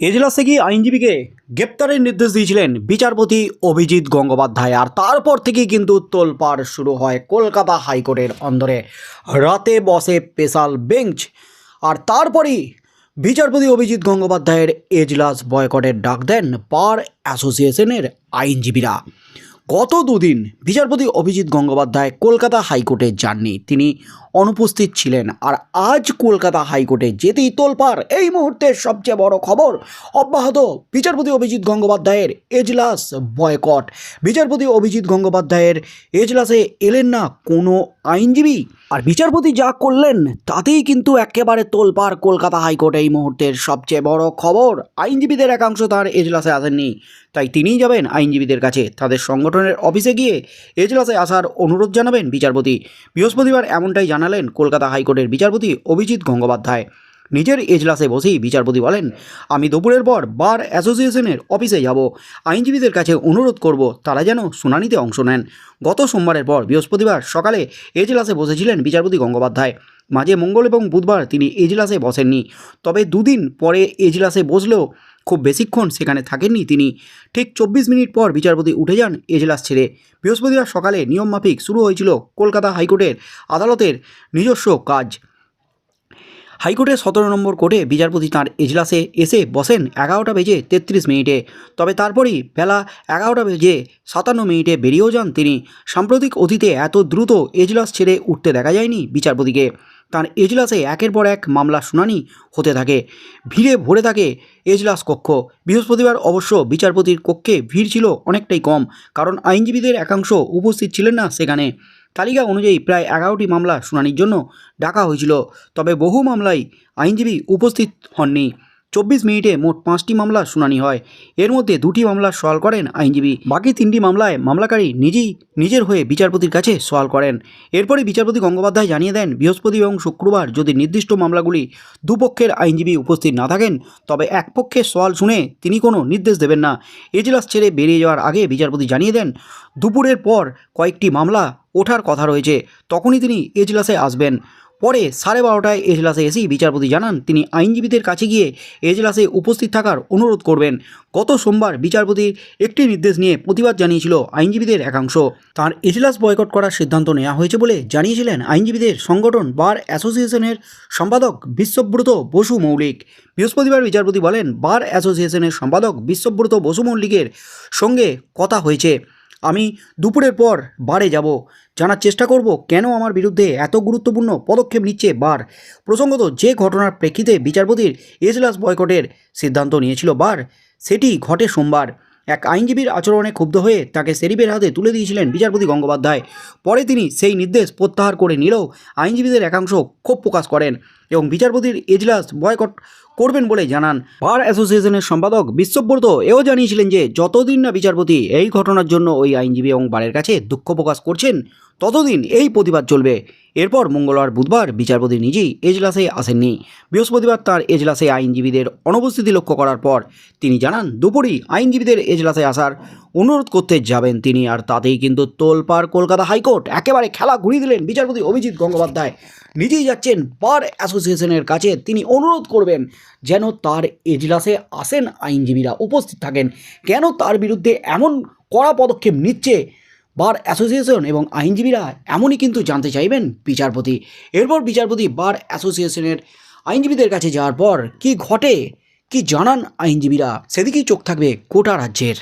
এজলাসে গিয়ে আইনজীবীকে গ্রেপ্তারের নির্দেশ দিয়েছিলেন বিচারপতি অভিজিৎ গঙ্গোপাধ্যায়, আর তারপর থেকেই কিন্তু তোলপাড় শুরু হয় কলকাতা হাইকোর্টের অন্দরে। রাতে বসে স্পেশাল বেঞ্চ, আর তারপরই বিচারপতি অভিজিৎ গঙ্গোপাধ্যায়ের এজলাস বয়কটের ডাক দেন পার অ্যাসোসিয়েশনের আইনজীবীরা। গত দুদিন বিচারপতি অভিজিৎ গঙ্গোপাধ্যায় কলকাতা হাইকোর্টে যাননি। তিনি অনুপস্থিত ছিলেন আর আজ কলকাতা হাইকোর্টে যেতেই তোলপার এই মুহূর্তে সবচেয়ে বড় খবর, অব্যাহত বিচারপতি অভিজিৎ গঙ্গোপাধ্যায়ের এজলাস বয়কট। বিচারপতি অভিজিৎ গঙ্গোপাধ্যায়ের এজলাসে এলেন না কোনো আইনজীবী আর বিচারপতি যা করলেন, তাতেই কিন্তু একেবারে তোলপার কলকাতা হাইকোর্টে এই মুহূর্তের সবচেয়ে বড় খবর। আইনজীবীদের একাংশ তার এজলাসে আসেননি। তাই তিনিই যাবেন আইনজীবীদের কাছে। তাদের সংগঠনের অফিসে গিয়ে এজলাসে আসার অনুরোধ জানাবেন বিচারপতি। বৃহস্পতিবার এমনটাই জানালেন কলকাতা হাইকোর্টের বিচারপতি অভিজিৎ গঙ্গোপাধ্যায়। নিজের এজলাসে বসেই বিচারপতি বলেন, আমি দুপুরের পর বার অ্যাসোসিয়েশনের অফিসে যাব। আইনজীবীদের কাছে অনুরোধ করব, তারা যেন শুনানিতে অংশ নেন। গত সোমবারের পর বৃহস্পতিবার সকালে এজলাসে বসেছিলেন বিচারপতি গঙ্গোপাধ্যায়। মাঝে মঙ্গল এবং বুধবার তিনি এজলাসে বসেননি। তবে দুদিন পরে এজলাসে বসলেও খুব বেশিক্ষণ সেখানে থাকেননি তিনি। ঠিক চব্বিশ মিনিট পর বিচারপতি উঠে যান এজলাস ছেড়ে। বৃহস্পতিবার সকালে নিয়মমাফিক শুরু হয়েছিল কলকাতা হাইকোর্টের আদালতের নিজস্ব কাজ। হাইকোর্টের সতেরো নম্বর কোর্টে বিচারপতি তাঁর এজলাসে এসে বসেন এগারোটা বেজে তেত্রিশ মিনিটে। তবে তারপরই বেলা এগারোটা বেজে সাতান্ন মিনিটে বেরিয়েও যান তিনি। সাম্প্রতিক অতীতে এত দ্রুত এজলাস ছেড়ে উঠতে দেখা যায়নি বিচারপতিকে। তার এজলাসে একের পর এক মামলা শুনানি হতে থাকে। ভিড়ে ভরে থাকে এজলাস কক্ষ। বৃহস্পতিবার অবশ্য বিচারপতির কক্ষে ভিড় ছিল অনেকটাই কম, কারণ আইনজীবীদের একাংশ উপস্থিত ছিলেন না সেখানে। তালিকা অনুযায়ী প্রায় এগারোটি মামলা শুনানির জন্য ডাকা হয়েছিল, তবে বহু মামলায় আইনজীবী উপস্থিত হননি। চব্বিশ মিনিটে মোট পাঁচটি মামলা শুনানি হয়। এর মধ্যে দুটি মামলা সওয়াল করেন আইনজীবী। বাকি তিনটি মামলায় মামলাকারী নিজেই নিজের হয়ে বিচারপতির কাছে সওয়াল করেন। এরপরে বিচারপতি গঙ্গোপাধ্যায় জানিয়ে দেন, বৃহস্পতি এবং শুক্রবার যদি নির্দিষ্ট মামলাগুলি দুপক্ষের আইনজীবী উপস্থিত না থাকেন, তবে এক পক্ষের সওয়াল শুনে তিনি কোনো নির্দেশ দেবেন না। এজলাস ছেড়ে বেরিয়ে যাওয়ার আগে বিচারপতি জানিয়ে দেন, দুপুরের পর কয়েকটি মামলা ওঠার কথা রয়েছে, তখনই তিনি এজলাসে আসবেন। পরে সাড়ে বারোটায় এজলাসে এসেই বিচারপতি জানান, তিনি আইনজীবীদের কাছে গিয়ে এজলাসে উপস্থিত থাকার অনুরোধ করবেন। গত সোমবার বিচারপতির একটি নির্দেশ নিয়ে প্রতিবাদ জানিয়েছিল আইনজীবীদের একাংশ। তার এজলাস বয়কট করার সিদ্ধান্ত নেওয়া হয়েছে বলে জানিয়েছিলেন আইনজীবীদের সংগঠন বার অ্যাসোসিয়েশনের সম্পাদক বিশ্বব্রত বসু মৌলিক। বৃহস্পতিবার বিচারপতি বলেন, বার অ্যাসোসিয়েশনের সম্পাদক বিশ্বব্রত বসু মৌলিকের সঙ্গে কথা হয়েছে। আমি দুপুরের পর বারে যাব। জানার চেষ্টা করব কেন আমার বিরুদ্ধে এত গুরুত্বপূর্ণ পদক্ষেপ নিচ্ছে বার। প্রসঙ্গত যে ঘটনার প্রেক্ষিতে বিচারপতির এজলাস বয়কটের সিদ্ধান্ত নিয়েছিল বার, সেটি ঘটে সোমবার। এক আইনজীবীর আচরণে ক্ষুব্ধ হয়ে তাকে সেরিফের হাতে তুলে দিয়েছিলেন বিচারপতি গঙ্গোপাধ্যায়। পরে তিনি সেই নির্দেশ প্রত্যাহার করে নিলেও আইনজীবীদের একাংশ ক্ষোভ প্রকাশ করেন এবং বিচারপতির এজলাস বয়কট করবেন বলে জানান। বার অ্যাসোসিয়েশনের সম্পাদক বিশ্বব্রত এও জানিয়েছিলেন যে, যতদিন না বিচারপতি এই ঘটনার জন্য ওই আইনজীবী এবং বারের কাছে দুঃখ প্রকাশ করছেন, ততদিন এই প্রতিবাদ চলবে। এরপর মঙ্গলবার, বুধবার বিচারপতি নিজেই এজলাসে আসেননি। বৃহস্পতিবার তার এজলাসে আইনজীবীদের অনুপস্থিতি লক্ষ্য করার পর তিনি জানান, দুপুরেই আইনজীবীদের এজলাসে আসার অনুরোধ করতে যাবেন তিনি আর তাতেই কিন্তু তোলপাড় কলকাতা হাইকোর্ট একেবারে খেলা ঘুরিয়ে দিলেন বিচারপতি অভিজিৎ গঙ্গোপাধ্যায়। নিজেই যাচ্ছেন বার অ্যাসোসিয়েশনের কাছে, তিনি অনুরোধ করবেন যেন তার এজলাসে আসেন আইনজীবীরা, উপস্থিত থাকেন। কেন তার বিরুদ্ধে এমন কড়া পদক্ষেপ নিচ্ছে বার অ্যাসোসিয়েশন এবং আইনজীবীরা এমনই কিন্তু জানতে চাইবেন বিচারপতি। এরপর বিচারপতি বার অ্যাসোসিয়েশনের আইনজীবীদের কাছে যাওয়ার পর কি ঘটে, কি জানান আইনজীবীরা? সেদিকেই চোখ থাকবে কোটা রাজ্যের।